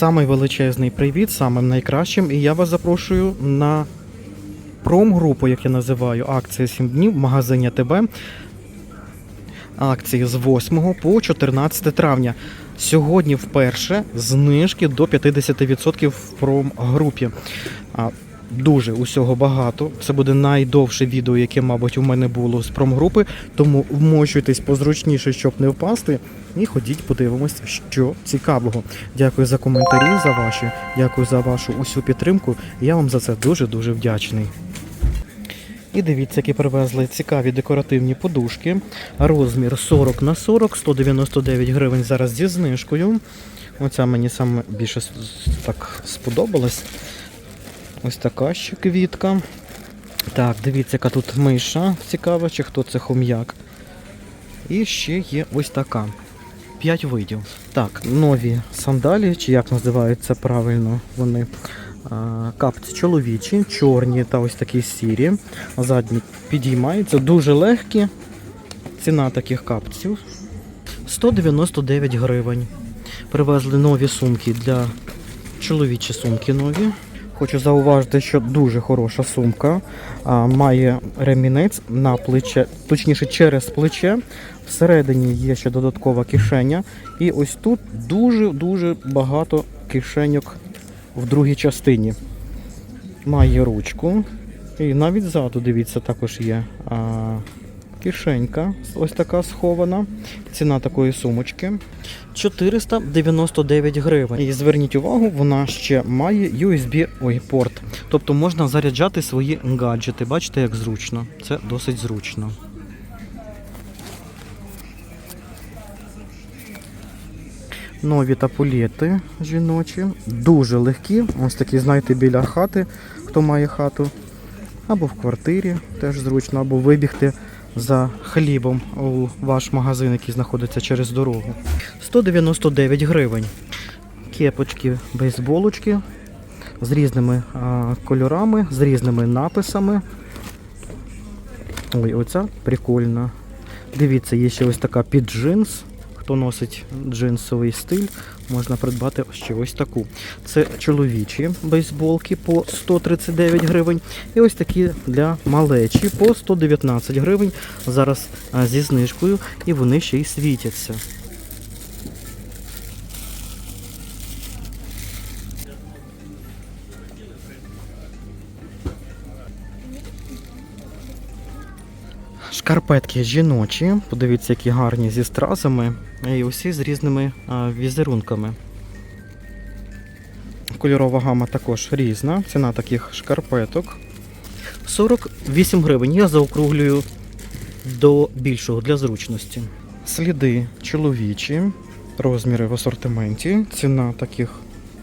Самий величезний привіт, самим найкращим. І я вас запрошую на промгрупу, як я називаю, акція 7 днів в магазині ТБ. Акції з 8 по 14 травня. Сьогодні вперше знижки до 50% в промгрупі. Дуже усього багато. Це буде найдовше відео, яке, мабуть, у мене було з промгрупи. Тому вмощуйтесь позручніше, щоб не впасти. І ходіть, подивимось, що цікавого. Дякую за коментарі, за ваші. Дякую за вашу усю підтримку. Я вам за це дуже дуже вдячний. І дивіться, які привезли цікаві декоративні подушки. Розмір 40 на 40, 199 гривень зараз зі знижкою. Оця мені саме більше так сподобалась. Ось така ще квітка. Так, дивіться, яка тут миша цікава, чи хто це хом'як. І ще є ось така. П'ять видів. Так, нові сандалі, чи як називаються правильно вони. Капці чоловічі, чорні та ось такі сірі. Задні підіймаються, дуже легкі. Ціна таких капців 199 гривень. Привезли нові сумки для чоловічі сумки нові. Хочу зауважити, що дуже хороша сумка. А, має ремінець на плече, точніше через плече. Всередині є ще додаткова кишеня. І ось тут дуже-дуже багато кишеньок в другій частині. Має ручку. І навіть ззаду, дивіться, також є а, кишенька. Ось така схована. Ціна такої сумочки 499 гривень. І зверніть увагу, вона ще має USB ой, порт. Тобто можна заряджати свої гаджети. Бачите, як зручно. Це досить зручно. Нові тапулети жіночі, дуже легкі. Ось такі, знаєте, біля хати, хто має хату, або в квартирі теж зручно, або вибігти за хлібом у ваш магазин, який знаходиться через дорогу. 199 гривень. Кепочки, бейсболочки з різними а, кольорами, з різними написами. Ой, оця прикольна. Дивіться, є ще ось така під джинс. Хто носить джинсовий стиль, можна придбати ще ось таку. Це чоловічі бейсболки по 139 гривень. І ось такі для малечі по 119 гривень. Зараз зі знижкою, і вони ще й світяться. Шкарпетки жіночі, подивіться, які гарні зі стразами, і усі з різними а, візерунками. Кольорова гама також різна. Ціна таких шкарпеток 48 гривень. Я заокруглюю до більшого для зручності. Сліди чоловічі, розміри в асортименті. Ціна таких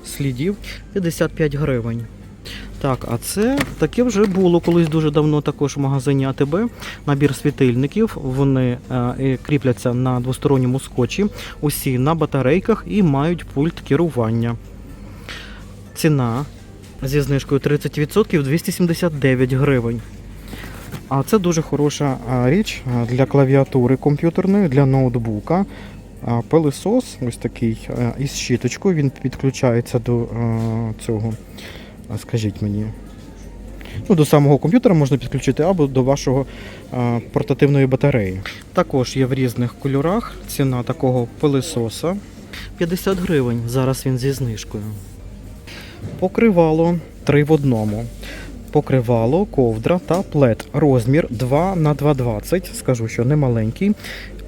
слідів 55 гривень. Так, а це таке вже було колись дуже давно також в магазині АТБ. Набір світильників. Вони е, кріпляться на двосторонньому скотчі, усі на батарейках і мають пульт керування. Ціна зі знижкою 30% 279 гривень. А це дуже хороша річ для клавіатури комп'ютерної, для ноутбука. Пилисос, ось такий е, із щіточкою, він підключається до е, цього. А скажіть мені. Ну, до самого комп'ютера можна підключити або до вашого а, портативної батареї. Також є в різних кольорах ціна такого пилисоса 50 гривень. Зараз він зі знижкою. Покривало 3 в одному. Покривало, ковдра та плед. Розмір 2 на 2,20. Скажу, що не маленький.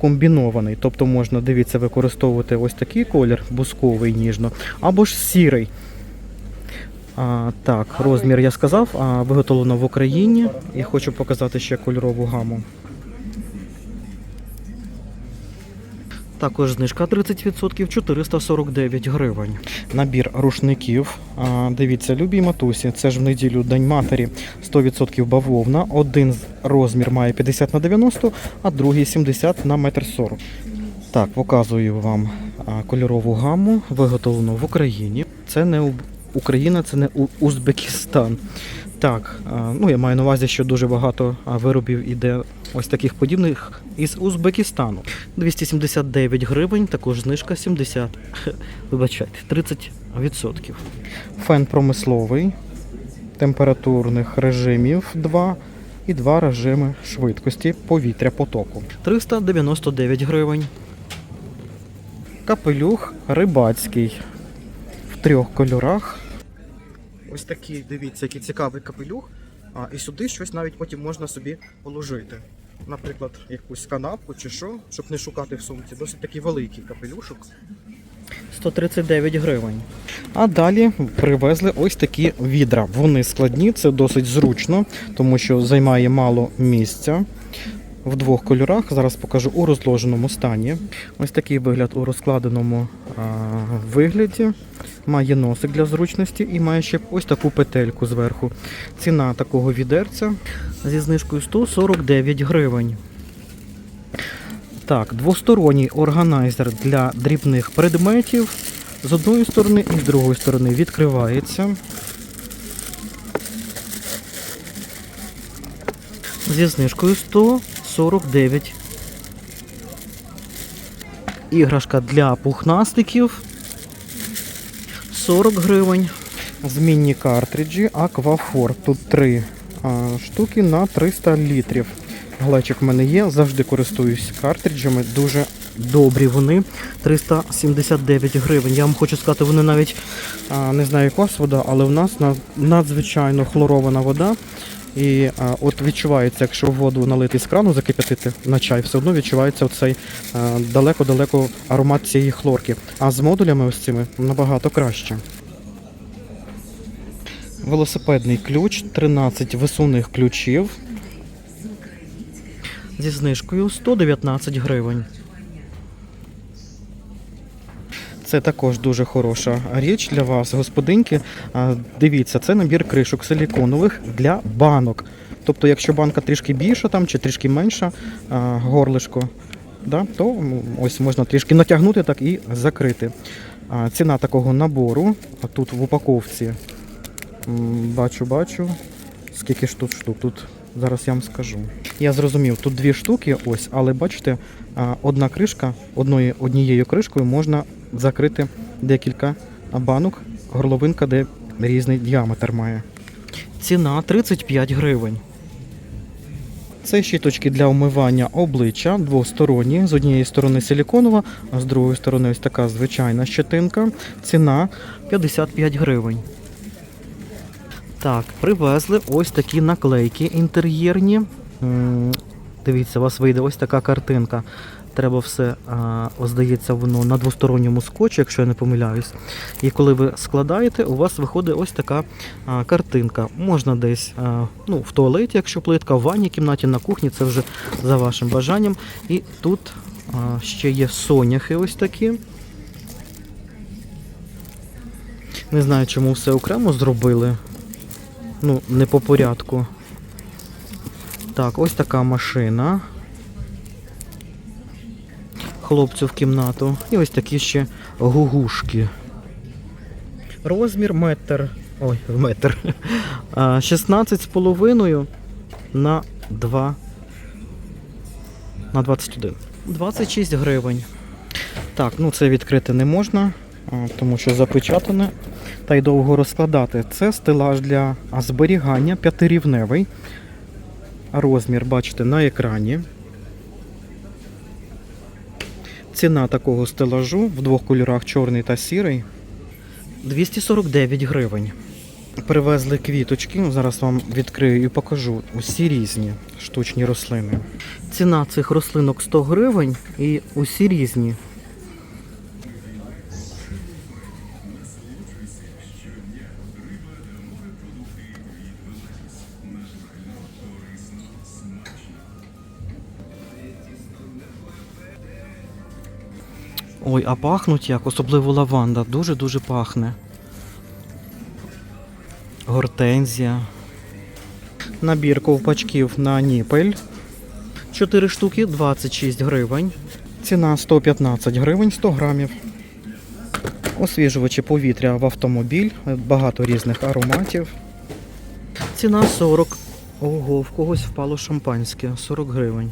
Комбінований, тобто можна, дивіться, використовувати ось такий колір, бусковий ніжно, або ж сірий. А, так, розмір я сказав, а, виготовлено в Україні. І хочу показати ще кольорову гаму. Також знижка 30% 449 гривень. Набір рушників. А, дивіться, любі матусі. Це ж в неділю День матері 100% бавовна. Один розмір має 50 на 90, а другий 70 на 1,40 м. Так, показую вам кольорову гаму, виготовлену в Україні. Це не Україна, це не Узбекистан. Так, ну я маю на увазі, що дуже багато виробів іде ось таких подібних із Узбекистану. 279 гривень, також знижка 70. Вибачайте, 30%. Фен промисловий, температурних режимів 2 і два режими швидкості повітря потоку. 399 гривень. Капелюх рибацький трьох кольорах. Ось такий, дивіться, який цікавий капелюх. А, і сюди щось навіть потім можна собі положити. Наприклад, якусь канапку чи що, щоб не шукати в сумці. Досить такий великий капелюшок. 139 гривень. А далі привезли ось такі відра. Вони складні, це досить зручно, тому що займає мало місця. В двох кольорах зараз покажу у розложеному стані. Ось такий вигляд у розкладеному а, вигляді. Має носик для зручності і має ще ось таку петельку зверху. Ціна такого відерця зі знижкою 149 гривень. Так, двосторонній органайзер для дрібних предметів. З одної сторони і з другої сторони відкривається. Зі знижкою 149. Іграшка для пухнастиків 40 гривень. Змінні картриджі Аквафор. Тут три штуки на 300 літрів. Глечик в мене є, завжди користуюсь картриджами. Дуже добрі вони. 379 гривень. Я вам хочу сказати, вони навіть не знаю, яка вода, але в нас надзвичайно хлорована вода. І а, от відчувається, якщо воду налити з крану, закип'ятити на чай, все одно відчувається оцей далеко-далеко аромат цієї хлорки. А з модулями ось цими набагато краще. Велосипедний ключ, 13 висувних ключів. Зі знижкою 119 гривень. Це також дуже хороша річ для вас, господинки. Дивіться, це набір кришок силіконових для банок. Тобто, якщо банка трішки більша там чи трішки менша, горлишко, да, то ось можна трішки натягнути так і закрити. Ціна такого набору, тут в упаковці бачу, бачу. Скільки ж тут штук? Тут зараз я вам скажу. Я зрозумів, тут дві штуки, ось, але бачите, одна кришка, одною, однією кришкою можна закрити декілька банок, горловинка, де різний діаметр має. Ціна 35 гривень. Це щіточки для умивання обличчя двосторонні. З однієї сторони силіконова, а з другої сторони ось така звичайна щетинка. Ціна 55 гривень. Так, привезли ось такі наклейки інтер'єрні. Дивіться, у вас вийде ось така картинка. Треба все, здається, воно на двосторонньому скотчі, якщо я не помиляюсь. І коли ви складаєте, у вас виходить ось така картинка. Можна десь ну, в туалеті, якщо плитка, в ванній кімнаті, на кухні, це вже за вашим бажанням. І тут ще є соняхи ось такі. Не знаю, чому все окремо зробили. Ну, не по порядку. Так, ось така машина. Хлопцю в кімнату. І ось такі ще гугушки. Розмір метр. Ой, метр. А, 16 з половиною на 2. На 21. 26 гривень. Так, ну це відкрити не можна, тому що запечатане. Та й довго розкладати. Це стелаж для зберігання п'ятирівневий. Розмір бачите на екрані. Ціна такого стелажу в двох кольорах чорний та сірий 249 гривень. Привезли квіточки, зараз вам відкрию і покажу усі різні штучні рослини. Ціна цих рослинок 100 гривень і усі різні. Ой, а пахнуть як, особливо лаванда. Дуже-дуже пахне. Гортензія. Набір ковпачків на ніпель. 4 штуки 26 гривень. Ціна 115 гривень 100 грамів. Освіжувачі повітря в автомобіль. Багато різних ароматів. Ціна 40 Ого, в когось впало шампанське 40 гривень.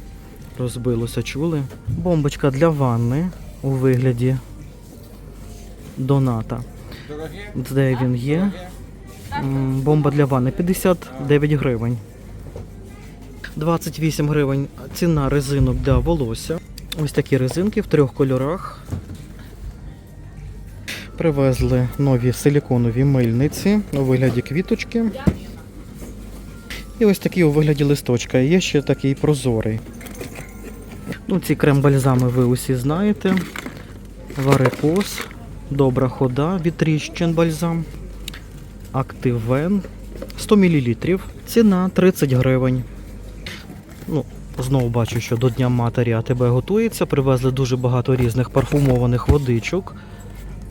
Розбилося, чули? Бомбочка для ванни у вигляді доната. Де він є? Бомба для ванни 59 гривень. 28 гривень ціна резинок для волосся. Ось такі резинки в трьох кольорах. Привезли нові силіконові мильниці у вигляді квіточки. І ось такий у вигляді листочка. Є ще такий прозорий. Ну, ці крем-бальзами ви усі знаєте. Варикоз, добра хода від Тріщин бальзам. Активен 100 мл. Ціна 30 гривень. Ну, знову бачу, що до Дня матері АТБ готується. Привезли дуже багато різних парфумованих водичок.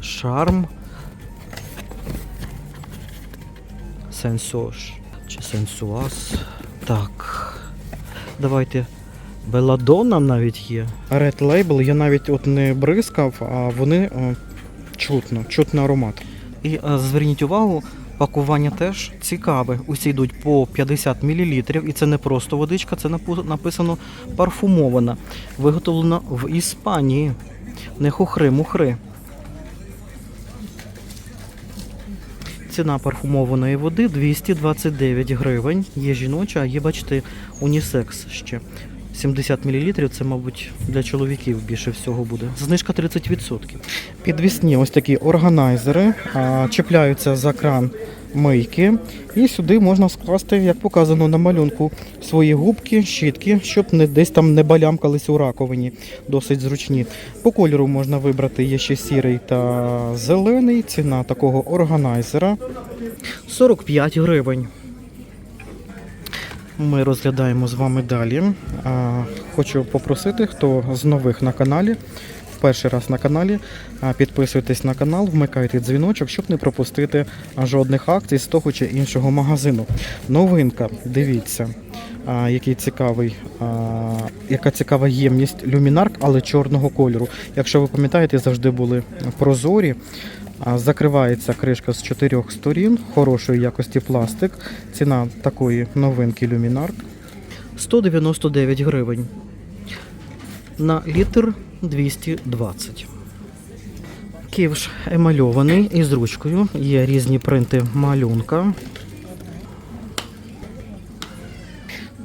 Шарм. Сенсош чи сенсуас. Так. Давайте. Беладонна навіть є. Red Label я навіть от не бризкав, а вони е, чутно, чутний аромат. І е, зверніть увагу, пакування теж цікаве. Усі йдуть по 50 мл, і це не просто водичка, це написано парфумована. Виготовлена в Іспанії. Не хухри-мухри. Ціна парфумованої води 229 гривень. Є жіноча, а є, бачите, унісекс ще. 70 мл це, мабуть, для чоловіків більше всього буде. Знижка 30%. Підвісні ось такі органайзери чіпляються за кран мийки. І сюди можна скласти, як показано на малюнку, свої губки, щітки, щоб не десь там не балямкались у раковині. Досить зручні. По кольору можна вибрати є ще сірий та зелений. Ціна такого органайзера 45 гривень. Ми розглядаємо з вами далі. Хочу попросити, хто з нових на каналі, перший раз на каналі, підписуйтесь на канал, вмикайте дзвіночок, щоб не пропустити жодних акцій з того чи іншого магазину. Новинка, дивіться, який цікавий, яка цікава ємність люмінарк, але чорного кольору. Якщо ви пам'ятаєте, завжди були прозорі. Закривається кришка з чотирьох сторін, хорошої якості пластик. Ціна такої новинки Luminark 199 гривень. На літр 220. Ківш емальований із ручкою. Є різні принти малюнка.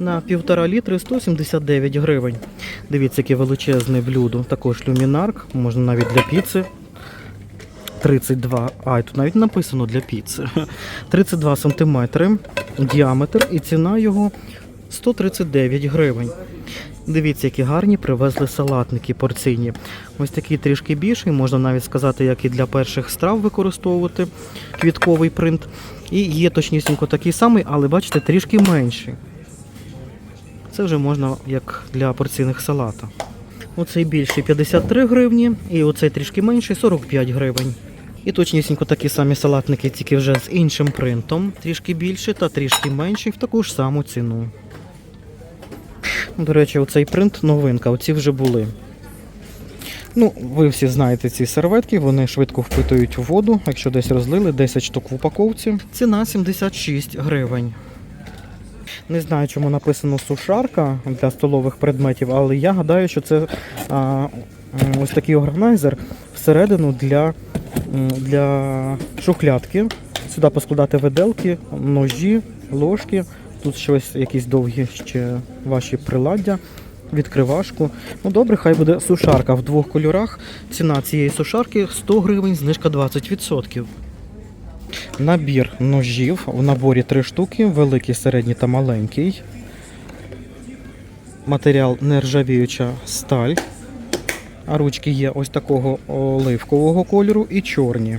На півтора літри 179 гривень. Дивіться, яке величезне блюдо. Також люмінарк, можна навіть для піци. 32, а і тут навіть написано для піци. 32 сантиметри діаметр і ціна його 139 гривень. Дивіться, які гарні привезли салатники порційні. Ось такий трішки більший, можна навіть сказати, як і для перших страв використовувати квітковий принт. І є точнісінько такий самий, але бачите, трішки менший. Це вже можна як для порційних салата. Оцей більший 53 гривні, і оцей трішки менший 45 гривень. І точнісінько такі самі салатники, тільки вже з іншим принтом, трішки більший та трішки менший в таку ж саму ціну. До речі, оцей принт новинка, оці вже були. Ну, ви всі знаєте ці серветки, вони швидко впитують воду, якщо десь розлили, 10 штук в упаковці. Ціна 76 гривень. Не знаю, чому написано сушарка для столових предметів, але я гадаю, що це а, ось такий органайзер всередину для, для шухлядки. Сюди поскладати виделки, ножі, ложки. Тут щось якісь довгі ще ваші приладдя, відкривашку. Ну добре, хай буде сушарка в двох кольорах. Ціна цієї сушарки 100 гривень, знижка 20%. Набір ножів в наборі три штуки, великий, середній та маленький. Матеріал нержавіюча сталь. А ручки є ось такого оливкового кольору і чорні.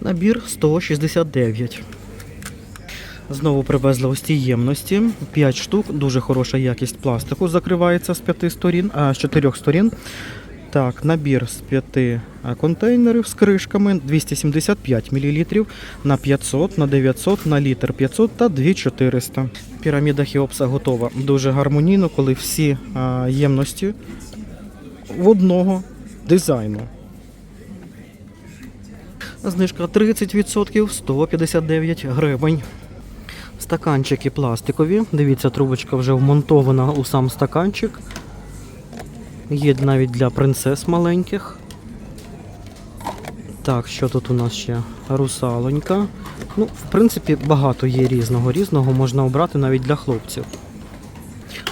Набір 169. Знову привезли ось ці ємності. 5 штук, дуже хороша якість пластику. Закривається з 5 сторін, а з 4 сторін. Так, набір з 5 е, контейнерів з кришками 275 мл на 500, на 900, на літр 500 та 2400. Піраміда Хіопса готова. Дуже гармонійно, коли всі ємності в одного дизайну. Знижка 30% 159 гривень. Стаканчики пластикові. Дивіться, трубочка вже вмонтована у сам стаканчик. Є навіть для принцес маленьких. Так, що тут у нас ще? Русалонька. Ну, в принципі, багато є різного. Різного можна обрати навіть для хлопців.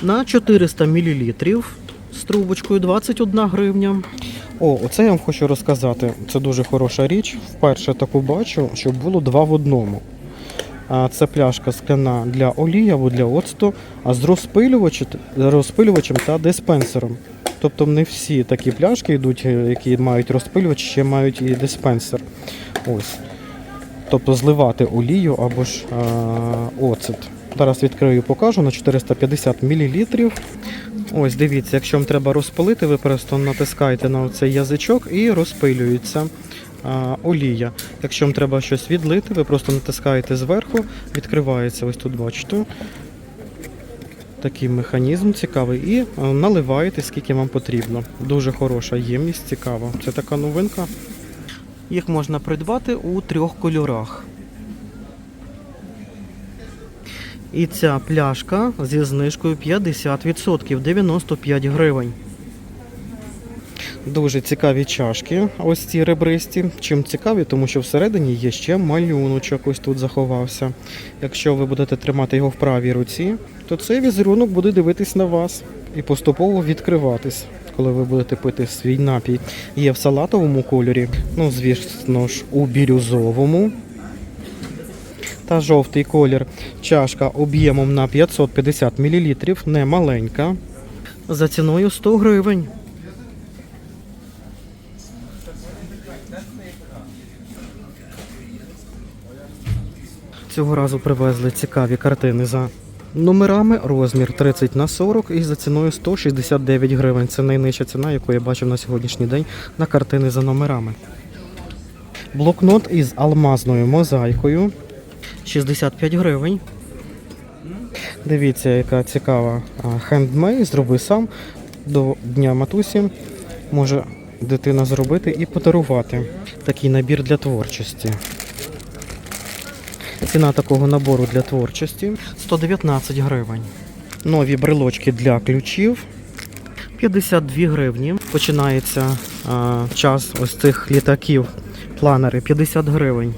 На 400 мл з трубочкою 21 гривня. О, оце я вам хочу розказати. Це дуже хороша річ. Вперше таку бачу, щоб було два в одному. Це пляшка скляна для олії або для оцту, а з розпилювачем та диспенсером. Тобто не всі такі пляшки йдуть, е, які мають розпилювач, ще мають і диспенсер. Ось. Тобто зливати олію або ж а, оцет. Зараз відкрию, покажу на 450 мл. Ось дивіться, якщо вам треба розпилити, ви просто натискаєте на цей язичок і розпилюється а, олія. Якщо вам треба щось відлити, ви просто натискаєте зверху, відкривається ось тут, бачите. Такий механізм цікавий. І наливаєте, скільки вам потрібно. Дуже хороша ємність, цікава. Це така новинка. Їх можна придбати у трьох кольорах. І ця пляшка зі знижкою 50%, 95 гривень. Дуже цікаві чашки, ось ці ребристі. Чим цікаві, тому що всередині є ще малюночок, ось тут заховався. Якщо ви будете тримати його в правій руці, то цей візерунок буде дивитись на вас і поступово відкриватись, коли ви будете пити свій напій. Є в салатовому кольорі, ну, звісно ж, у бірюзовому. Та жовтий колір. Чашка об'ємом на 550 мл, не маленька. За ціною 100 гривень. Цього разу привезли цікаві картини за номерами. Розмір 30 на 40 і за ціною 169 гривень. Це найнижча ціна, яку я бачив на сьогоднішній день на картини за номерами. Блокнот із алмазною мозаїкою 65 гривень. Дивіться, яка цікава хендмей, зроби сам до Дня матусі. Може дитина зробити і подарувати. Такий набір для творчості. Ціна такого набору для творчості 119 гривень. Нові брелочки для ключів 52 гривні. Починається а, час ось цих літаків. Планери 50 гривень.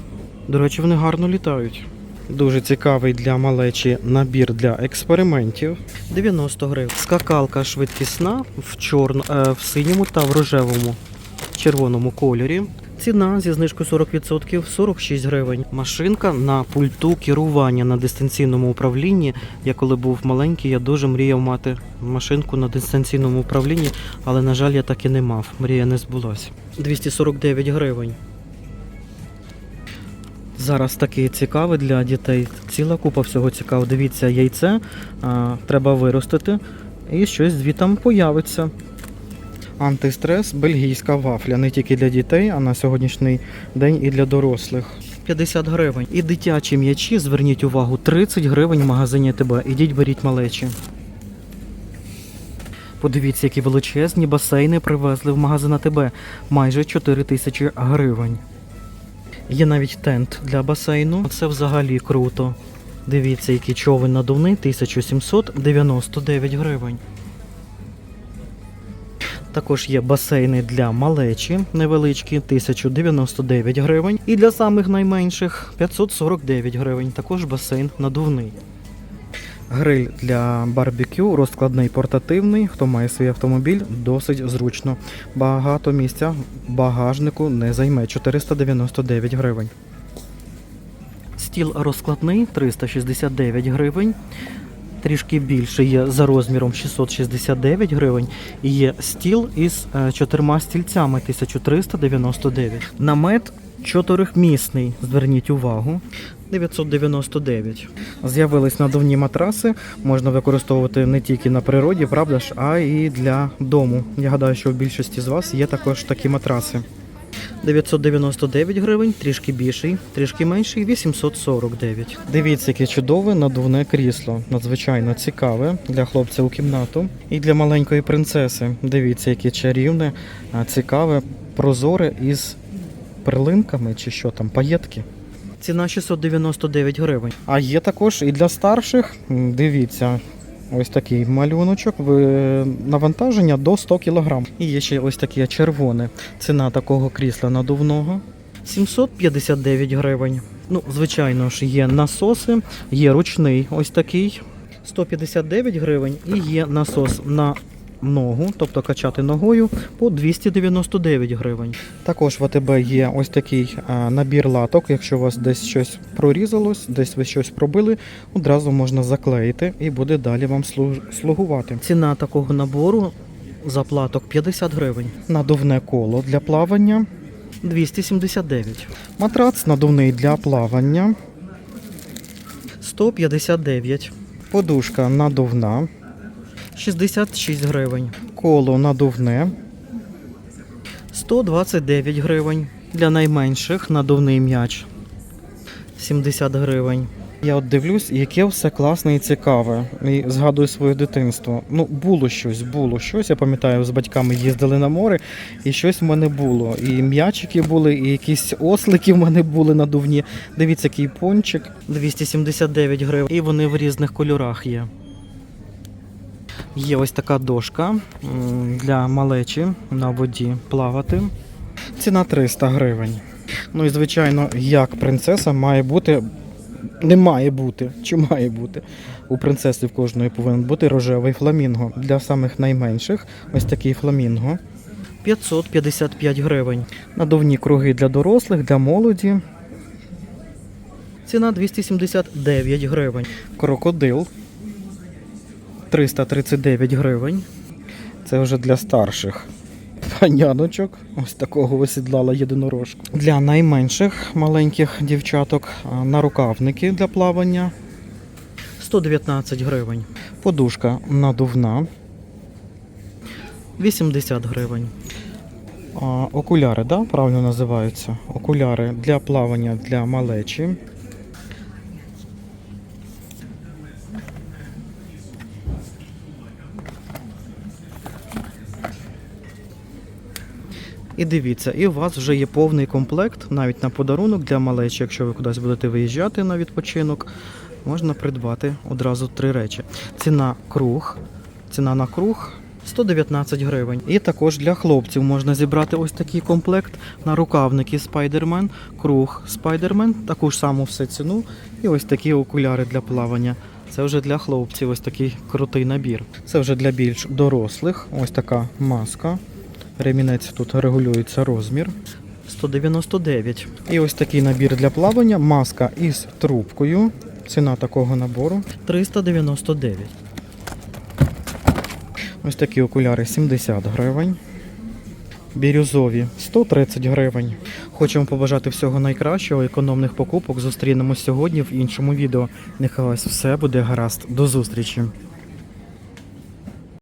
До речі, вони гарно літають. Дуже цікавий для малечі набір для експериментів. 90 гривень. Скакалка швидкісна в чорно, е, в синьому та в рожевому червоному кольорі. Ціна зі знижкою 40% 46 гривень. Машинка на пульту керування на дистанційному управлінні. Я коли був маленький, я дуже мріяв мати машинку на дистанційному управлінні, але на жаль, я так і не мав. Мрія не збулася. 249 гривень. Зараз такий цікавий для дітей. Ціла купа всього цікавого. Дивіться, яйце а, треба виростити і щось звітом появиться. Антистрес, бельгійська вафля. Не тільки для дітей, а на сьогоднішній день і для дорослих. 50 гривень. І дитячі м'ячі, зверніть увагу, 30 гривень в магазині ТБ. Ідіть беріть малечі. Подивіться, які величезні басейни привезли в магазин ТБ. Майже 4 тисячі гривень. Є навіть тент для басейну. Це взагалі круто. Дивіться, який човен надувний 1799 гривень. Також є басейни для малечі невеличкі 1099 гривень. І для самих найменших 549 гривень. Також басейн надувний. Гриль для барбекю, розкладний портативний. Хто має свій автомобіль, досить зручно. Багато місця багажнику не займе 499 гривень. Стіл розкладний 369 гривень. Трішки більше є за розміром 669 гривень. І є стіл із е, чотирма стільцями 1399. Намет чотирьохмісний. Зверніть увагу. 999. З'явились надувні матраси. Можна використовувати не тільки на природі, правда ж, а і для дому. Я гадаю, що у більшості з вас є також такі матраси. 999 гривень, трішки більший, трішки менший 849. Дивіться, яке чудове надувне крісло. Надзвичайно цікаве для хлопця у кімнату. І для маленької принцеси. Дивіться, яке чарівне, цікаве, прозоре із перлинками чи що там, паєтки. Ціна 699 гривень. А є також і для старших. Дивіться, ось такий малюночок. в Навантаження до 100 кг. І є ще ось таке червоне. Ціна такого крісла надувного 759 гривень. Ну, звичайно ж, є насоси, є ручний ось такий 159 гривень, і є насос на ногу, тобто качати ногою по 299 гривень. Також в АТБ є ось такий набір латок. Якщо у вас десь щось прорізалось, десь ви щось пробили, одразу можна заклеїти і буде далі вам слугувати. Ціна такого набору заплаток 50 гривень. Надувне коло для плавання 279. Матрац надувний для плавання 159. Подушка надувна 66 гривень. Коло надувне 129 гривень. Для найменших надувний м'яч 70 гривень. Я от дивлюсь, яке все класне і цікаве. І згадую своє дитинство. Ну, було щось, було щось. Я пам'ятаю, з батьками їздили на море, і щось в мене було. І м'ячики були, і якісь ослики в мене були надувні. Дивіться, який пончик 279 гривень. І вони в різних кольорах є. Є ось така дошка для малечі на воді плавати. Ціна 300 гривень. Ну і звичайно, як принцеса має бути. Не має бути, чи має бути. У принцеси в кожної повинен бути рожевий фламінго. Для самих найменших ось такий фламінго. 555 гривень. Надувні круги для дорослих, для молоді. Ціна 279 гривень. Крокодил 339 гривень. Це вже для старших. Паняночок. Ось такого осідлала єдинорожку. Для найменших маленьких дівчаток нарукавники для плавання 119 гривень. Подушка надувна 80 гривень. Окуляри, да, правильно називаються? Окуляри для плавання для малечі. І дивіться, і у вас вже є повний комплект, навіть на подарунок для малечі, якщо ви кудись будете виїжджати на відпочинок, можна придбати одразу три речі. Ціна круг, ціна на круг 119 гривень. І також для хлопців можна зібрати ось такий комплект на рукавники Spider-Man, круг Spider-Man, таку ж саму все ціну, і ось такі окуляри для плавання. Це вже для хлопців, ось такий крутий набір. Це вже для більш дорослих. Ось така маска. Ремінець тут регулюється розмір. 199. І ось такий набір для плавання. Маска із трубкою. Ціна такого набору 399. Ось такі окуляри 70 гривень. Бірюзові 130 гривень. Хочемо побажати всього найкращого, економних покупок. Зустрінемось сьогодні в іншому відео. Нехай все буде гаразд. До зустрічі!